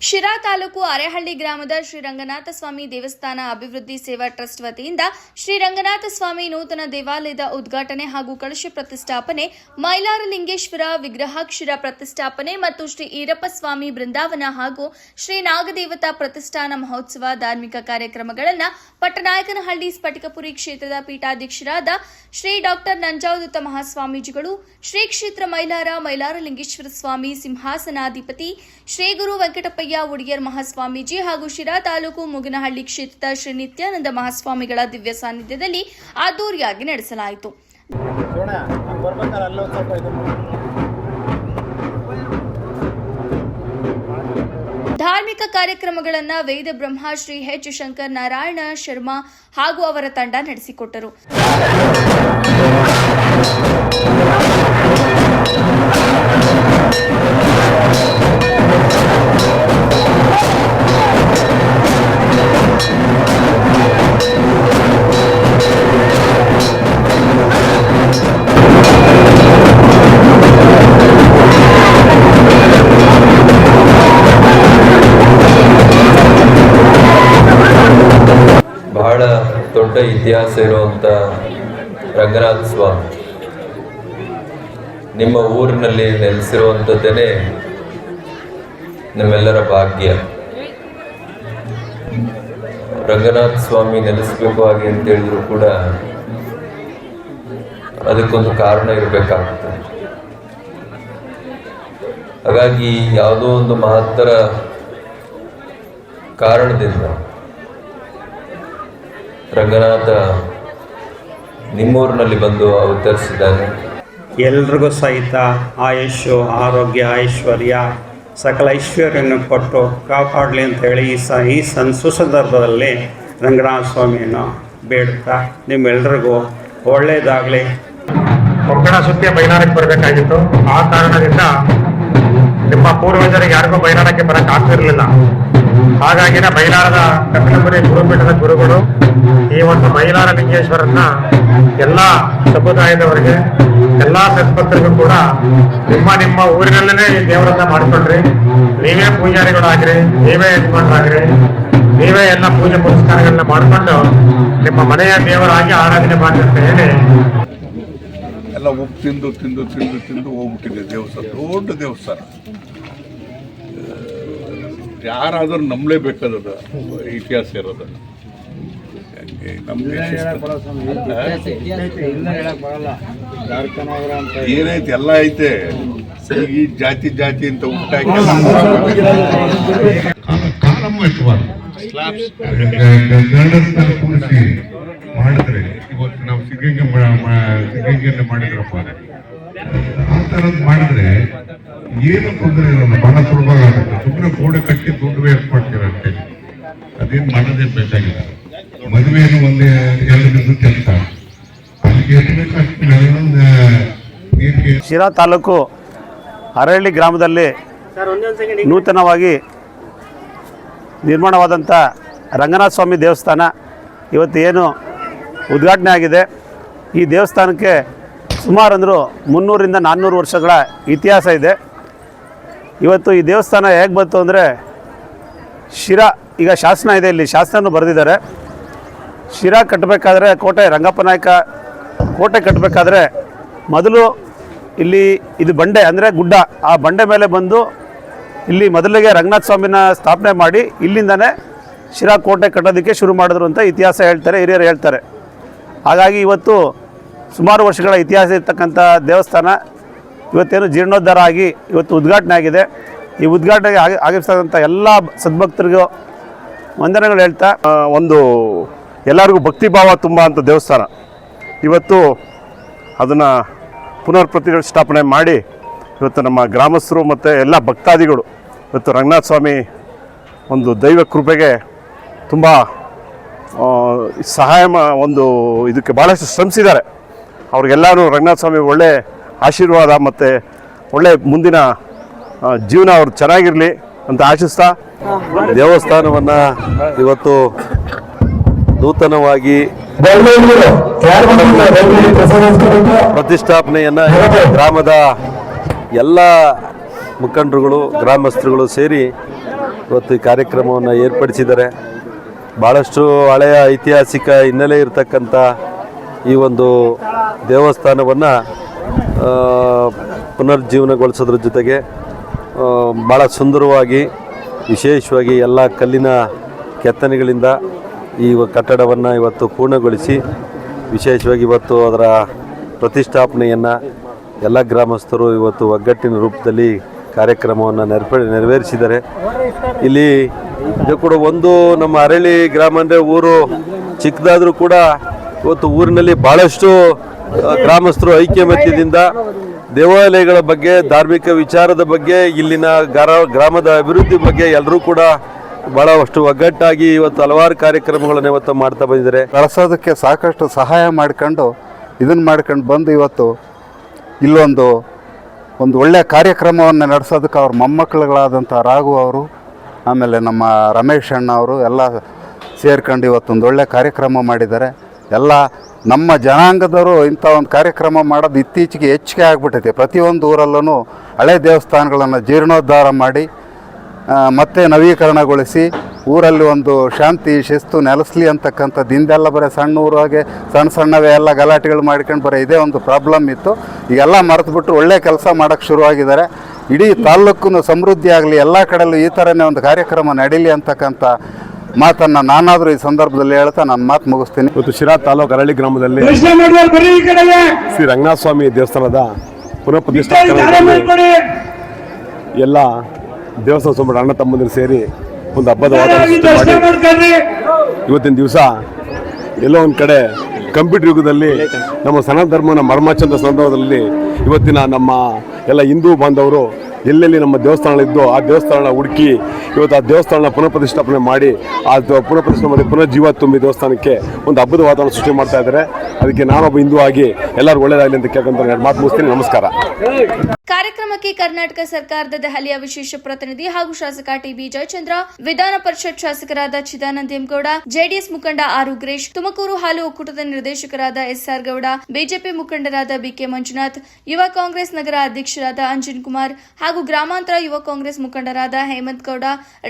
ಶಿರಾ ತಾಲೂಕು ಅರೆಹಳ್ಳಿ ಗ್ರಾಮದ ಶ್ರೀ ರಂಗನಾಥ ಸ್ವಾಮಿ ದೇವಸ್ಥಾನ ಅಭಿವೃದ್ಧಿ ಸೇವಾ ಟ್ರಸ್ಟ್ ವತಿಯಿಂದ ಶ್ರೀ ರಂಗನಾಥ ಸ್ವಾಮಿ ನೂತನ ದೇವಾಲಯದ ಉದ್ಘಾಟನೆ ಹಾಗೂ ಕಳಶ ಪ್ರತಿಷ್ಠಾಪನೆ, ಮೈಲಾರಲಿಂಗೇಶ್ವರ ವಿಗ್ರಹಾಕ್ಷರ ಪ್ರತಿಷ್ಠಾಪನೆ ಮತ್ತು ಶ್ರೀ ಈರಪ್ಪ ಸ್ವಾಮಿ ಬೃಂದಾವನ ಹಾಗೂ ಶ್ರೀ ನಾಗದೇವತಾ ಪ್ರತಿಷ್ಠಾನ ಮಹೋತ್ಸವ ಧಾರ್ಮಿಕ ಕಾರ್ಯಕ್ರಮಗಳನ್ನು ಪಟ್ಟನಾಯಕನಹಳ್ಳಿ ಸ್ಫಟಿಕಪುರಿ ಕ್ಷೇತ್ರದ ಪೀಠಾಧ್ಯಕ್ಷರಾದ ಶ್ರೀ ಡಾಕ್ಟರ್ ನಂಜಾವದತ್ತ ಮಹಾಸ್ವಾಮೀಜಿಗಳು, ಶ್ರೀ ಕ್ಷೇತ್ರ ಮೈಲಾರ ಮೈಲಾರಲಿಂಗೇಶ್ವರ ಸ್ವಾಮಿ ಸಿಂಹಾಸನಾಧಿಪತಿ ಶ್ರೀ ಗುರು ವೆಂಕಟಪ್ಪಯ್ಯ ಒಡೆಯರ್ ಮಹಾಸ್ವಾಮೀಜಿ ಹಾಗೂ ಶಿರಾ ತಾಲೂಕು ಮುಗಿನಹಳ್ಳಿ ಕ್ಷೇತ್ರದ ಶ್ರೀ ನಿತ್ಯಾನಂದ ಮಹಾಸ್ವಾಮಿಗಳ ದಿವ್ಯ ಸಾನ್ನಿಧ್ಯದಲ್ಲಿ ಅದ್ದೂರಿಯಾಗಿ ನಡೆಸಲಾಯಿತು. ಧಾರ್ಮಿಕ ಕಾರ್ಯಕ್ರಮಗಳನ್ನು ವೇದ ಬ್ರಹ್ಮ ಶ್ರೀ ಎಚ್ ಶಂಕರ್ ನಾರಾಯಣ ಶರ್ಮಾ ಹಾಗೂ ಅವರ ತಂಡ ನಡೆಸಿಕೊಟ್ಟರು ಬಹಳ ದೊಡ್ಡ ಇತಿಹಾಸ ಇರುವಂಥ ರಂಗನಾಥ ಸ್ವಾಮಿ. ನಿಮ್ಮ ಊರಿನಲ್ಲಿ ನೆಲೆಸಿರುವಂಥದ್ದೇನೆ ನಮ್ಮೆಲ್ಲರ ಭಾಗ್ಯ. ರಂಗನಾಥ ಸ್ವಾಮಿ ನೆಲೆಸಬೇಕು ಹಾಗೆ ಅಂತ ಹೇಳಿದ್ರು ಕೂಡ ಅದಕ್ಕೊಂದು ಕಾರಣ ಇರಬೇಕಾಗುತ್ತೆ. ಹಾಗಾಗಿ ಯಾವುದೋ ಒಂದು ಮಹತ್ತರ ಕಾರಣದಿಂದ ರಂಗನಾಥ ನಿಮ್ಮೂರಿನಲ್ಲಿ ಬಂದು ಅವತರಿಸಿದ್ದಾನೆ ಎಲ್ರಿಗೂ ಸಹಿತ ಆಯುಷ್ಯು ಆರೋಗ್ಯ ಐಶ್ವರ್ಯ ಸಕಲ ಐಶ್ವರ್ಯವನ್ನು ಕೊಟ್ಟು ಕಾಪಾಡಲಿ ಅಂತ ಹೇಳಿ ಈ ಸ ಈ ಸನ್ ಸಂದರ್ಭದಲ್ಲಿ ರಂಗನಾಥ ಸ್ವಾಮಿಯನ್ನು ಬೇಡ್ತಾ ನಿಮ್ಮೆಲ್ರಿಗೂ ಒಳ್ಳೆಯದಾಗಲಿ ಕೊಂಕಣ ಸುತ್ತಿ ಬೈನಾಡಕ್ಕೆ ಬರಬೇಕಾಗಿತ್ತು. ಆ ಕಾರಣದಿಂದ ನಿಮ್ಮ ಪೂರ್ವಜರಿಗೆ ಯಾರಿಗೂ ಬೈಲಾರಕ್ಕೆ ಬರೋಕ್ಕಾಗ್ತಿರಲಿಲ್ಲ ಆಗ್ತಿರ್ಲಿಲ್ಲ. ಹಾಗಾಗಿನ ಬೈಲಾರದ ಕಪಿಲಮುನಿ ಗುರುಪೀಠದ ಗುರುಗಳು, ಈ ಒಂದು ಬೈಲಾರ ಲಿಂಗೇಶ್ವರನ್ನ ಎಲ್ಲಾ ಸಮುದಾಯದವರಿಗೆ, ಎಲ್ಲಾ ಸತ್ಪತ್ರಿಗೂ ಕೂಡ ನಿಮ್ಮ ನಿಮ್ಮ ಊರಿನಲ್ಲೇ ಈ ದೇವರನ್ನ ಮಾಡ್ಕೊಳ್ರಿ. ನೀವೇ ಪೂಜಾರಿಗಳಾಗ್ರಿ, ನೀವೇ ಯಜಮಾನರಾಗ್ರಿ, ನೀವೇ ಎಲ್ಲ ಪೂಜೆ ಪುರಸ್ಕಾರಗಳನ್ನ ಮಾಡ್ಕೊಂಡು ನಿಮ್ಮ ಮನೆಯ ದೇವರಾಗಿ ಆರಾಧನೆ ಮಾಡಿ ಅಂತ ಹೇಳಿ. ಎಲ್ಲ ಉಪ್ಪು ತಿಂದು ತಿಂದು ತಿಂದು ತಿಂದು ಹೋಗ್ಬಿಟ್ಟಿದೆ ದೇವಸ್ಥಾನ, ದೊಡ್ಡ ದೇವಸ್ಥಾನ. ಯಾರಾದರೂ ನಂಬಲೇಬೇಕಾದದ ಇತಿಹಾಸ ಇರೋದು. ಏನೈತೆ? ಎಲ್ಲ ಐತೆ. ಈಗ ಈ ಜಾತಿ ಜಾತಿ ಅಂತ ಉಂಟಾಗಿ ಗಂಡಸ್ತರ ಕೂರಿಸಿ ಮಾಡಿದ್ರೆ ಇವತ್ತು ನಾವು ಸಿಗಂಗೆ ಸಿದ್ಧಗಂಗೆಯನ್ನು ಮಾಡಿದ್ರಪ್ಪ. ಆ ಥರದ್ದು ಮಾಡಿದ್ರೆ ಏನು ತೊಂದರೆ ಇರೋಲ್ಲ ಬಹಳ ಸುಲಭ ಆಗುತ್ತೆ. ಸುಮ್ಮನೆ ಗೋಡೆ ಕಟ್ಟಿ ದುಡ್ಡು ವೇಸ್ಟ್ ಮಾಡ್ತೀರಂತೆ ಅದೇನು ಮಾಡೋದೇ ಬೇಕಾಗಿಲ್ಲ. ಮದುವೆಯನ್ನು ಒಂದೇ ಎರಡು ದಿವಸ ಕೆಲಸ. ಅಲ್ಲಿಗೆ ಎಷ್ಟು ಶಿರಾ ತಾಲೂಕು ಅರಹಳ್ಳಿ ಗ್ರಾಮದಲ್ಲಿ ನೂತನವಾಗಿ ನಿರ್ಮಾಣವಾದಂಥ ರಂಗನಾಥ ಸ್ವಾಮಿ ದೇವಸ್ಥಾನ ಇವತ್ತು ಏನು ಉದ್ಘಾಟನೆ ಆಗಿದೆ. ಈ ದೇವಸ್ಥಾನಕ್ಕೆ ಸುಮಾರು ಅಂದರೂ ಮುನ್ನೂರಿಂದ ನಾನ್ನೂರು ವರ್ಷಗಳ ಇತಿಹಾಸ ಇದೆ. ಇವತ್ತು ಈ ದೇವಸ್ಥಾನ ಹೇಗೆ ಬಂತು ಅಂದರೆ, ಶಿರಾ, ಈಗ ಶಾಸನ ಇದೆ ಇಲ್ಲಿ ಶಾಸನ ಬರೆದಿದ್ದಾರೆ. ಶಿರಾ ಕಟ್ಟಬೇಕಾದ್ರೆ ಕೋಟೆ, ರಂಗಪ್ಪ ನಾಯಕ ಕೋಟೆ ಕಟ್ಟಬೇಕಾದ್ರೆ ಮೊದಲು ಇಲ್ಲಿ ಇದು ಬಂಡೆ ಅಂದರೆ ಗುಡ್ಡ. ಆ ಬಂಡೆ ಮೇಲೆ ಬಂದು ಇಲ್ಲಿ ಮೊದಲಿಗೆ ರಂಗನಾಥ ಸ್ವಾಮಿನ ಸ್ಥಾಪನೆ ಮಾಡಿ ಇಲ್ಲಿಂದನೇ ಶಿರಾ ಕೋಟೆ ಕಟ್ಟೋದಕ್ಕೆ ಶುರು ಮಾಡಿದ್ರು ಅಂತ ಇತಿಹಾಸ ಹೇಳ್ತಾರೆ, ಹಿರಿಯರು ಹೇಳ್ತಾರೆ. ಹಾಗಾಗಿ ಇವತ್ತು ಸುಮಾರು ವರ್ಷಗಳ ಇತಿಹಾಸ ಇರ್ತಕ್ಕಂಥ ದೇವಸ್ಥಾನ ಇವತ್ತೇನು ಜೀರ್ಣೋದ್ಧಾರ ಆಗಿ ಇವತ್ತು ಉದ್ಘಾಟನೆ ಆಗಿದೆ. ಈ ಉದ್ಘಾಟನೆಗೆ ಆಗಿ ಆಗಿರ್ತಕ್ಕಂಥ ಎಲ್ಲ ಸದ್ಭಕ್ತರಿಗೂ ವಂದನೆಗಳು ಹೇಳ್ತಾ. ಒಂದು ಎಲ್ಲರಿಗೂ ಭಕ್ತಿಭಾವ ತುಂಬ ಅಂತ ದೇವಸ್ಥಾನ. ಇವತ್ತು ಅದನ್ನು ಪುನರ್ ಪ್ರತಿಷ್ಠಾಪನೆ ಮಾಡಿ ಇವತ್ತು ನಮ್ಮ ಗ್ರಾಮಸ್ಥರು ಮತ್ತು ಎಲ್ಲ ಭಕ್ತಾದಿಗಳು ಇವತ್ತು ರಂಗನಾಥ ಸ್ವಾಮಿ ಒಂದು ದೈವ ಕೃಪೆಗೆ ತುಂಬ ಸಹಾಯ ಒಂದು ಇದಕ್ಕೆ ಭಾಳಷ್ಟು ಶ್ರಮಿಸಿದ್ದಾರೆ. ಅವ್ರಿಗೆಲ್ಲರೂ ರಂಗನಾಥ ಸ್ವಾಮಿ ಒಳ್ಳೆ ಆಶೀರ್ವಾದ ಮತ್ತು ಒಳ್ಳೆ ಮುಂದಿನ ಜೀವನ ಅವ್ರು ಚೆನ್ನಾಗಿರಲಿ ಅಂತ ಆಶಿಸ್ತಾ ದೇವಸ್ಥಾನವನ್ನ ಇವತ್ತು ನೂತನವಾಗಿ ಪ್ರತಿಷ್ಠಾಪನೆಯನ್ನ ಗ್ರಾಮದ ಎಲ್ಲ ಮುಖಂಡರುಗಳು, ಗ್ರಾಮಸ್ಥರುಗಳು ಸೇರಿ ಇವತ್ತು ಈ ಕಾರ್ಯಕ್ರಮವನ್ನು ಏರ್ಪಡಿಸಿದ್ದಾರೆ. ಭಾಳಷ್ಟು ಹಳೆಯ ಐತಿಹಾಸಿಕ ಹಿನ್ನೆಲೆ ಇರತಕ್ಕಂಥ ಈ ಒಂದು ದೇವಸ್ಥಾನವನ್ನು ಪುನರ್ಜೀವನಗೊಳಿಸೋದ್ರ ಜೊತೆಗೆ ಭಾಳ ಸುಂದರವಾಗಿ, ವಿಶೇಷವಾಗಿ ಎಲ್ಲ ಕಲ್ಲಿನ ಕೆತ್ತನೆಗಳಿಂದ ಈ ಕಟ್ಟಡವನ್ನು ಇವತ್ತು ಪೂರ್ಣಗೊಳಿಸಿ, ವಿಶೇಷವಾಗಿ ಇವತ್ತು ಅದರ ಪ್ರತಿಷ್ಠಾಪನೆಯನ್ನು ಎಲ್ಲ ಗ್ರಾಮಸ್ಥರು ಇವತ್ತು ಒಗ್ಗಟ್ಟಿನ ರೂಪದಲ್ಲಿ ಕಾರ್ಯಕ್ರಮವನ್ನು ನೆರಪೇ, ನೆರವೇರಿಸಿದ್ದಾರೆ. ಇಲ್ಲಿ ಇದು ಕೂಡ ಒಂದು ನಮ್ಮ ಅರಳಿ ಗ್ರಾಮ ಅಂದರೆ ಊರು ಚಿಕ್ಕದಾದರೂ ಕೂಡ ಇವತ್ತು ಊರಿನಲ್ಲಿ ಬಹಳಷ್ಟು ಗ್ರಾಮಸ್ಥರು ಐಕ್ಯಮತ್ಯದಿಂದ ದೇವಾಲಯಗಳ ಬಗ್ಗೆ, ಧಾರ್ಮಿಕ ವಿಚಾರದ ಬಗ್ಗೆ, ಇಲ್ಲಿನ ಗ್ರಾ, ಗ್ರಾಮದ ಅಭಿವೃದ್ಧಿ ಬಗ್ಗೆ ಎಲ್ಲರೂ ಕೂಡ ಬಹಳಷ್ಟು ಒಗ್ಗಟ್ಟಾಗಿ ಇವತ್ತು ಹಲವಾರು ಕಾರ್ಯಕ್ರಮಗಳನ್ನು ಇವತ್ತು ಮಾಡ್ತಾ ಬಂದಿದ್ದಾರೆ. ಕಳಸೋದಕ್ಕೆ ಸಾಕಷ್ಟು ಸಹಾಯ ಮಾಡ್ಕೊಂಡು ಇದನ್ನು ಮಾಡ್ಕೊಂಡು ಬಂದು ಇವತ್ತು ಇಲ್ಲೊಂದು, ಒಂದು ಒಳ್ಳೆಯ ಕಾರ್ಯಕ್ರಮವನ್ನು ನಡೆಸೋದಕ್ಕೆ ಅವ್ರ ಮೊಮ್ಮಕ್ಕಳುಗಳಾದಂಥ ರಾಘು ಅವರು, ಆಮೇಲೆ ನಮ್ಮ ರಮೇಶ್ ಅಣ್ಣ ಅವರು ಎಲ್ಲ ಸೇರ್ಕೊಂಡು ಇವತ್ತೊಂದು ಒಳ್ಳೆಯ ಕಾರ್ಯಕ್ರಮ ಮಾಡಿದ್ದಾರೆ. ಎಲ್ಲ ನಮ್ಮ ಜನಾಂಗದವರು ಇಂಥ ಒಂದು ಕಾರ್ಯಕ್ರಮ ಮಾಡೋದು ಇತ್ತೀಚೆಗೆ ಹೆಚ್ಚಿಗೆ ಆಗಿಬಿಟ್ಟಿದೆ. ಪ್ರತಿಯೊಂದು ಊರಲ್ಲೂ ಹಳೆ ದೇವಸ್ಥಾನಗಳನ್ನು ಜೀರ್ಣೋದ್ಧಾರ ಮಾಡಿ ಮತ್ತೆ ನವೀಕರಣಗೊಳಿಸಿ, ಊರಲ್ಲಿ ಒಂದು ಶಾಂತಿ, ಶಿಸ್ತು ನೆಲೆಸಲಿ ಅಂತಕ್ಕಂಥ ಹಿಂದೆಲ್ಲ ಬರೀ ಸಣ್ಣ ಊರಾಗೆ ಸಣ್ಣ ಸಣ್ಣವೇ ಎಲ್ಲ ಗಲಾಟೆಗಳು ಮಾಡ್ಕೊಂಡು ಬರೋ ಇದೇ ಒಂದು ಪ್ರಾಬ್ಲಮ್ ಇತ್ತು. ಈಗೆಲ್ಲ ಮರೆತುಬಿಟ್ಟು ಒಳ್ಳೆ ಕೆಲಸ ಮಾಡೋಕ್ಕೆ ಶುರುವಾಗಿದ್ದಾರೆ. ಇಡೀ ತಾಲ್ಲೂಕು ಸಮೃದ್ಧಿ ಆಗಲಿ ಎಲ್ಲ ಕಡೆಯಲ್ಲೂ ಈ ಥರನೇ ಒಂದು ಕಾರ್ಯಕ್ರಮ ನಡೀಲಿ ಅಂತಕ್ಕಂಥ ಮಾತನ್ನು ನಾನಾದ್ರೂ ಈ ಸಂದರ್ಭದಲ್ಲಿ ಹೇಳ್ತಾ ನಾನು ಮಾತು ಮುಗಿಸ್ತೀನಿ. ಇವತ್ತು ಶಿರಾ ತಾಲೂಕು ಅರಳಿ ಗ್ರಾಮದಲ್ಲಿ ಶ್ರೀ ರಂಗನಾಥ ಸ್ವಾಮಿ ದೇವಸ್ಥಾನದ ಪುನಃ ಪ್ರತಿಷ್ಠಾಪನೆ ಎಲ್ಲ ದೇವಸ್ಥಾನ ಸ್ವಾಮಿ ಅಣ್ಣ ತಮ್ಮಂದಿರು ಸೇರಿ ಒಂದು ಹಬ್ಬದ ವಾತಾವರಣ ಸೃಷ್ಟಿ ಮಾಡಿ. ಇವತ್ತಿನ ದಿವಸ ಎಲ್ಲೋ ಒಂದು ಕಡೆ ಕಂಪ್ಯೂಟರ್ ಯುಗದಲ್ಲಿ ನಮ್ಮ ಸನಾತನ ಧರ್ಮನ ಮರ್ಮಾಚಂದ ಸಂದರ್ಭದಲ್ಲಿ ಇವತ್ತಿನ ನಮ್ಮ ಎಲ್ಲ ಹಿಂದೂ ಬಾಂಧವರು ಎಲ್ಲೆಲ್ಲಿ ನಮ್ಮ ದೇವಸ್ಥಾನಗಳಿದ್ದೋ ಆ ದೇವಸ್ಥಾನ ಹುಡುಕಿ ಇವತ್ತು ಆ ದೇವಸ್ಥಾನ ಪುನಃ ಪ್ರತಿಷ್ಠಾಪನೆ ಮಾಡಿ ಆ ಪುನಃ ಪ್ರತಿಷ್ಠಾಪನೆ ಮಾಡಿ ಪುನಃ ಜೀವ ತುಂಬಿ ದೇವಸ್ಥಾನಕ್ಕೆ ಒಂದು ಹಬ್ಬದ ವಾತಾವರಣ ಸೃಷ್ಟಿ ಮಾಡ್ತಾ ಇದ್ದಾರೆ. ಅದಕ್ಕೆ ನಾನೊಬ್ಬ ಹಿಂದೂ ಆಗಿ ಎಲ್ಲರೂ ಒಳ್ಳೆಯದಾಗಲಿ ಅಂತ ಕೇಳ್ಕೊಂತ ಮಾತು ಮುಗಿಸ್ತೀನಿ. ನಮಸ್ಕಾರ. ಕಾರ್ಯಕ್ರಮಕ್ಕೆ ಕರ್ನಾಟಕ ಸರ್ಕಾರದ ದೆಹಲಿಯ ವಿಶೇಷ ಪ್ರತಿನಿಧಿ ಹಾಗೂ ಶಾಸಕ ಟಿಬಿ ಜಯಚಂದ್ರ, ವಿಧಾನ ಪರಿಷತ್ ಶಾಸಕರಾದ ಚಿದಾನಂದ ಎಂಗೌಡ ಜೆಡಿಎಸ್ ಮುಖಂಡ ಆರ್ ಉಗ್ರೇಶ್, ತುಮಕೂರು ಹಾಲು ಒಕ್ಕೂಟದ ನಿರ್ದೇಶಕರಾದ ಎಸ್ಆರ್ ಗೌಡ, ಬಿಜೆಪಿ ಮುಖಂಡರಾದ ಬಿಕೆ ಮಂಜುನಾಥ್, ಯುವ ಕಾಂಗ್ರೆಸ್ ನಗರ ಅಧ್ಯಕ್ಷರಾದ ಅಂಜನ್ ಕುಮಾರ್ ಹಾಗೂ ಗ್ರಾಮಾಂತರ ಯುವ ಕಾಂಗ್ರೆಸ್ ಮುಖಂಡರಾದ ಹೇಮಂತ್ ಗೌಡ,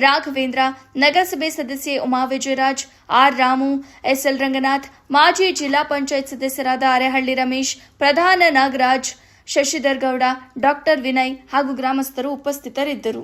ರಾಘವೇಂದ್ರ, ನಗರಸಭೆ ಸದಸ್ಯೆ ಉಮಾ ವಿಜಯರಾಜ್, ಆರ್ ರಾಮು, ಎಸ್ಎಲ್ ರಂಗನಾಥ್, ಮಾಜಿ ಜಿಲ್ಲಾ ಪಂಚಾಯತ್ ಸದಸ್ಯರಾದ ಅರೆಹಳ್ಳಿ ರಮೇಶ್, ಪ್ರಧಾನ ನಾಗರಾಜ್ ಶಶಿಧರ್ ಗೌಡ ಡಾಕ್ಟರ್ ವಿನಯ್ ಹಾಗೂ ಗ್ರಾಮಸ್ಥರು ಉಪಸ್ಥಿತರಿದ್ದರು.